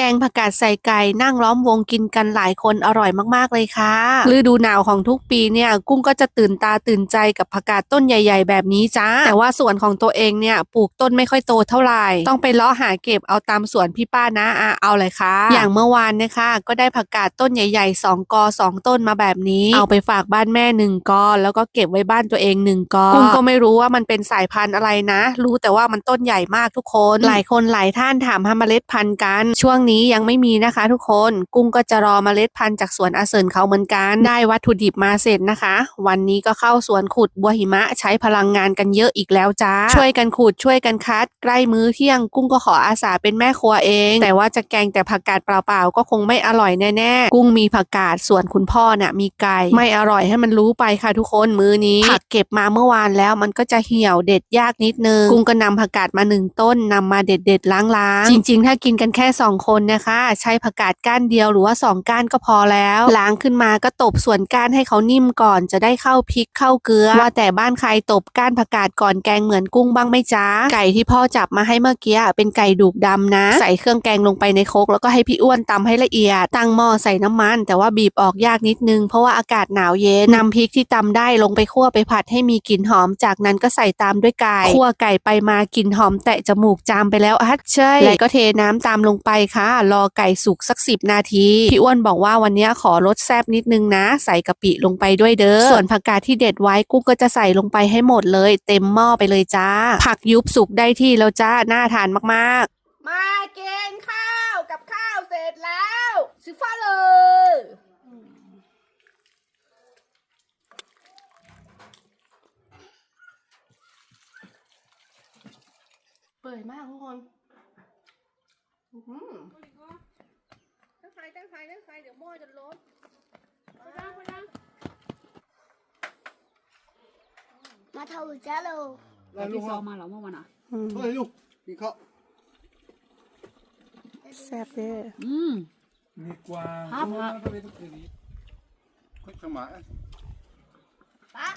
กงผักกาดใส่ไก่นั่งล้อมวงกินกันหลายคนอร่อยมากๆเลยค่ะฤดูหนาวของทุกปีเนี่ยกุ้งก็จะตื่นตาตื่นใจกับผักกาดต้นใหญ่ ๆ แบบนี้จ้าแต่ว่าสวนของตัวเองเนี่ยปลูกต้นไม่ค่อยโตเท่าไหร่ ต้องไปเลาะหาเก็บเอาตามสวนพี่ป้านะอาเอาเลยค่ะ อย่างเมื่อวานเนี่ยค่ะก็ได้ผักกาดต้นใหญ่ๆสองกอสองต้นมาแบบนี้ เอาไปฝากบ้านแม่หนึ่งกอแล้วก็เก็บไว้บ้านตัวเองหนึ่งกอกุ้งก็ไม่รู้ว่ามันเป็นสายพันธุ์อะไรนะ รู้แต่ว่ามันต้นใหญ่มากทุกคน หลายคนหลายท่านถามหาเมล็ดพันธุ์กันช่วงนี้ยังไม่มีนะคะ ทุกคน กุ้งก็จะรอเมล็ดพันธุ์จากสวนอาเซินเขาเหมือนกัน ได้วัตถุดิบมาเสร็จนะคะ วันนี้ก็เข้าสวนขุดบัวหิมะใช้พลังงานกันเยอะอีกแล้วจ้า ช่วยกันขุดช่วยกันคัด ใกล้มื้อเที่ยงกุ้งก็ขออาสาเป็นแม่ครัวเอง แต่ว่าจะแกงแต่ผักกาดเปล่าๆก็คงไม่อร่อยแน่ๆกุ้งมีผักกาดส่วนคุณพ่อน่ะมีไก่ไม่อร่อยให้มันรู้ไปค่ะทุกคนมื้อนี้ผักเก็บมาเมื่อวานแล้วมันก็จะเหี่ยวเด็ดยากนิดนึงกุ้งก็นำผักกาดมาหนึ่งต้นนำมาเด็ดๆล้างๆจริง ๆ ถ้ากินกันแค่สองคนนะคะ ใช้ผักกาดก้านเดียวหรือว่าสองก้านก็พอแล้ว ล้างขึ้นมาก็ตบส่วนก้านให้เขานิ่มก่อนจะได้เข้าพริกเข้าเกลือ ว่าแต่บ้านใครตบก้านผักกาดก่อนแกงเหมือนกุ้งบ้างไหมจ๊ะไก่ที่พ่อจับมาให้เมื่อกี้เป็นไก่ดูกดำนะ ใส่เครื่องแกงลงไปในโคกแล้วก็ให้พี่อ้วนตำให้ละเอียด ตั้งหม้อใส่น้ำมัน แต่ว่าบีบออกยากนิดนึงเพราะว่าอากาศหนาวเย็นนำพริกที่ตำได้ลงไปคั่วไปผัดให้มีกลิ่นหอม จากนั้นก็ใส่ตามด้วยไก่คั่วไก่ไปมากลิ่นหอมแตะจมูกจามไปแล้วฮัทเชยแล้วก็เทน้ำตามลงไปค่ะรอไก่สุกสักสิบนาที พี่อ้วนบอกว่าวันนี้ขอรสแซ่บนิดนึงนะ ใส่กะปิลงไปด้วยเด้อ ส่วนผักกาดที่เด็ดไว้กุ้งก็จะใส่ลงไปให้หมดเลย เต็มหม้อไปเลยจ้า ผักยุบสุกได้ที่แล้วจ้า น่าทานมากๆ มากินข้าวกับข้าวเสร็จแล้วซื้อฟ้าเลยเปิดมากทุกคน อื้อหือตั้งไฟตั้งไฟตั้งไฟเดี๋ยวหม้อจะล้มมาดังมาดังมาเท่าจ้าโลแล้วพี่ซอมาเหรอเมื่อวันอะ เฮ้ยลูกกินข้าวแซ่บเด้ออืม มีกวางครับครับทำไมต้องคืนนี้ค่อยขมาปะ